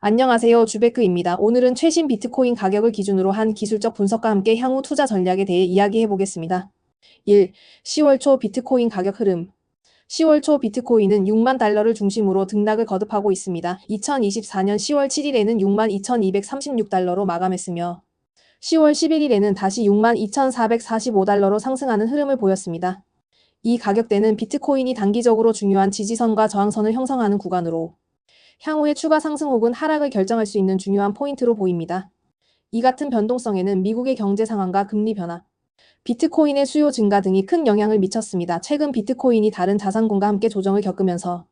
안녕하세요. 주베크입니다. 오늘은 최신 비트코인 가격을 기준으로 한 기술적 분석과 함께 향후 투자 전략에 대해 이야기해 보겠습니다. 1. 10월 초 비트코인 가격 흐름 10월 초 비트코인은 6만 달러를 중심으로 등락을 거듭하고 있습니다. 2024년 10월 7일에는 6만 2236달러로 마감했으며 10월 11일에는 다시 6만 2445달러로 상승하는 흐름을 보였습니다. 이 가격대는 비트코인이 단기적으로 중요한 지지선과 저항선을 형성하는 구간으로 향후의 추가 상승 혹은 하락을 결정할 수 있는 중요한 포인트로 보입니다. 이 같은 변동성에는 미국의 경제 상황과 금리 변화, 비트코인의 수요 증가 등이 큰 영향을 미쳤습니다. 최근 비트코인이 다른 자산군과 함께 조정을 겪으면서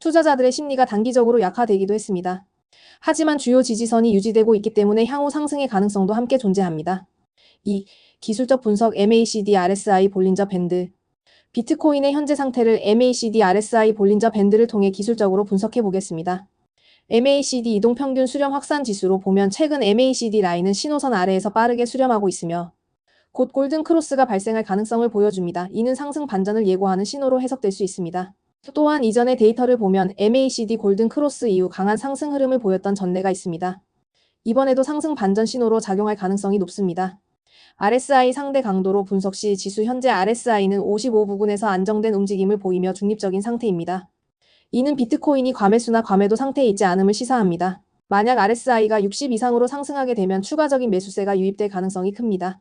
투자자들의 심리가 단기적으로 약화되기도 했습니다. 하지만 주요 지지선이 유지되고 있기 때문에 향후 상승의 가능성도 함께 존재합니다. 2. 기술적 분석 MACD RSI 볼린저 밴드 비트코인의 현재 상태를 MACD RSI 볼린저 밴드를 통해 기술적으로 분석해 보겠습니다. MACD 이동 평균 수렴 확산 지수로 보면 최근 MACD 라인은 신호선 아래에서 빠르게 수렴하고 있으며 곧 골든 크로스가 발생할 가능성을 보여줍니다. 이는 상승 반전을 예고하는 신호로 해석될 수 있습니다. 또한 이전의 데이터를 보면 MACD 골든 크로스 이후 강한 상승 흐름을 보였던 전례가 있습니다. 이번에도 상승 반전 신호로 작용할 가능성이 높습니다. RSI 상대 강도로 분석 시 지수 현재 RSI는 55 부근에서 안정된 움직임을 보이며 중립적인 상태입니다. 이는 비트코인이 과매수나 과매도 상태에 있지 않음을 시사합니다. 만약 RSI가 60 이상으로 상승하게 되면 추가적인 매수세가 유입될 가능성이 큽니다.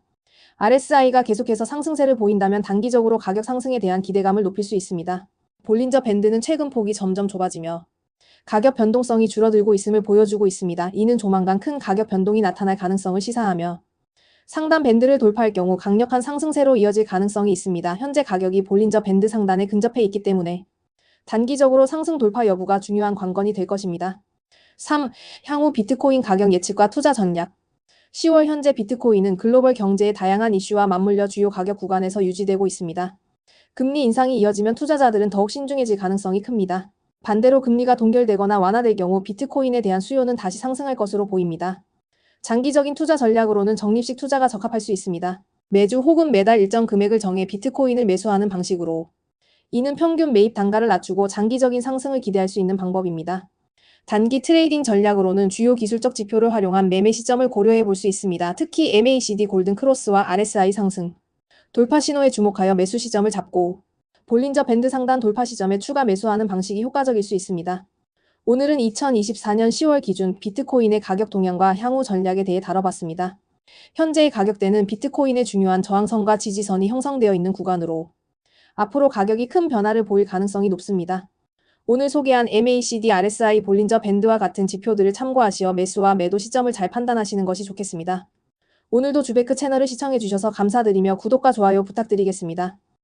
RSI가 계속해서 상승세를 보인다면 단기적으로 가격 상승에 대한 기대감을 높일 수 있습니다. 볼린저 밴드는 최근 폭이 점점 좁아지며 가격 변동성이 줄어들고 있음을 보여주고 있습니다. 이는 조만간 큰 가격 변동이 나타날 가능성을 시사하며 상단 밴드를 돌파할 경우 강력한 상승세로 이어질 가능성이 있습니다. 현재 가격이 볼린저 밴드 상단에 근접해 있기 때문에 단기적으로 상승 돌파 여부가 중요한 관건이 될 것입니다. 3. 향후 비트코인 가격 예측과 투자 전략 10월 현재 비트코인은 글로벌 경제의 다양한 이슈와 맞물려 주요 가격 구간에서 유지되고 있습니다. 금리 인상이 이어지면 투자자들은 더욱 신중해질 가능성이 큽니다. 반대로 금리가 동결되거나 완화될 경우 비트코인에 대한 수요는 다시 상승할 것으로 보입니다. 장기적인 투자 전략으로는 적립식 투자가 적합할 수 있습니다. 매주 혹은 매달 일정 금액을 정해 비트코인을 매수하는 방식으로 이는 평균 매입 단가를 낮추고 장기적인 상승을 기대할 수 있는 방법입니다. 단기 트레이딩 전략으로는 주요 기술적 지표를 활용한 매매 시점을 고려해 볼 수 있습니다. 특히 MACD 골든 크로스와 RSI 상승, 돌파 신호에 주목하여 매수 시점을 잡고 볼린저 밴드 상단 돌파 시점에 추가 매수하는 방식이 효과적일 수 있습니다. 오늘은 2024년 10월 기준 비트코인의 가격 동향과 향후 전략에 대해 다뤄봤습니다. 현재의 가격대는 비트코인의 중요한 저항선과 지지선이 형성되어 있는 구간으로 앞으로 가격이 큰 변화를 보일 가능성이 높습니다. 오늘 소개한 MACD RSI 볼린저 밴드와 같은 지표들을 참고하시어 매수와 매도 시점을 잘 판단하시는 것이 좋겠습니다. 오늘도 주베크 채널을 시청해주셔서 감사드리며 구독과 좋아요 부탁드리겠습니다.